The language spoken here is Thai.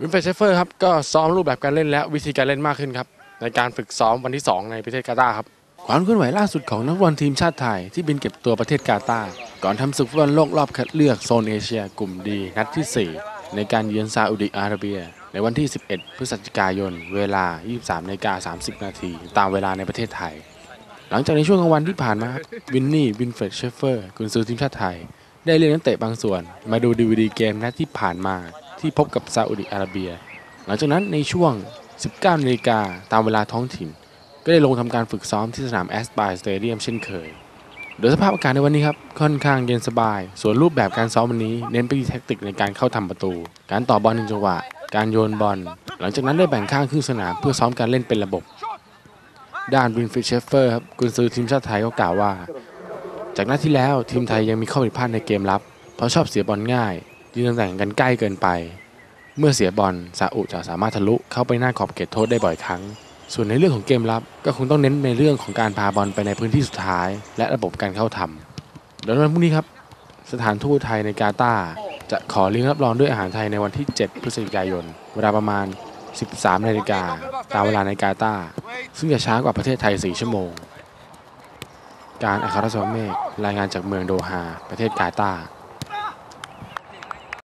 วินเฟรดเชเฟอร์ครับก็ซ้อมรูปแบบการเล่นและวิธีการเล่นมากขึ้นครับในการฝึกซ้อมวันที่ 2 ในประเทศกาตาร์ครับความเคลื่อนไหวล่าสุดของนักบอลทีมชาติไทยที่บินเก็บตัวประเทศกาตาร์ก่อนทำศึกฟุตบอลโลกรอบคัดเลือกโซนเอเชียกลุ่มดีนัดที่ 4 ในการเยือนซาอุดิอาระเบีย ในวันที่ 11 พฤศจิกายน เวลา 23นาฬิกา30 นาทีตามเวลาในประเทศไทย หลังจากในช่วงกลางวันที่ผ่านมาครับวินนี่วินเฟรดเชฟเฟอร์กุนซือทีมชาติไทย ได้เรียกนักเตะบางส่วน มาดูดีวดีเกมนัดที่ผ่านมา ที่พบกับซาอุดิอาระเบีย หลังจากนั้นในช่วง 19นาฬิกาตามเวลาท้องถิ่น ก็ได้ลงทำการฝึกซ้อมที่สนามแอสปายสเตเดียมเช่นเคย โดยสภาพอากาศในวันนี้ครับค่อนข้างเย็นสบาย ส่วนรูปแบบการซ้อมวันนี้ เน้นไปที่แท็กติกในการเข้าทำประตู การต่อบอลในจังหวะ การโยนบอล หลังจากนั้นได้แบ่งข้างครึ่งสนามเพื่อซ้อมการเล่นเป็นระบบ ด้านวินฟริดเชฟเฟอร์ครับกุนซือทีมชาติไทยก็กล่าวว่า จากนัดที่แล้วทีมไทยยังมีข้อผิดพลาดในเกมรับ เพราะชอบเสียบอลง่าย ยืนตำแหน่งกันใกล้เกินไป เมื่อเสียบอลซาอุจะสามารถทะลุเข้าไปหน้าขอบเขตโทษได้บ่อยครั้ง ส่วนในเรื่องของเกมรับก็คงต้องเน้นในเรื่องของการพาบอลไปในพื้นที่สุดท้าย และระบบการเข้าทำโดยในวันพรุ่งนี้ครับสถานทูตไทยในกาตาร์จะขอเลี้ยงรับรองด้วยอาหารไทยในวันที่ 7 พฤศจิกายน เวลาประมาณ 13นาฬิกาตามเวลาในกาตาร์ซึ่งจะช้ากว่าประเทศไทย 4 ชั่วโมง การอัครราชเมฆรายงานจากเมืองโดฮา ประเทศกาตาร์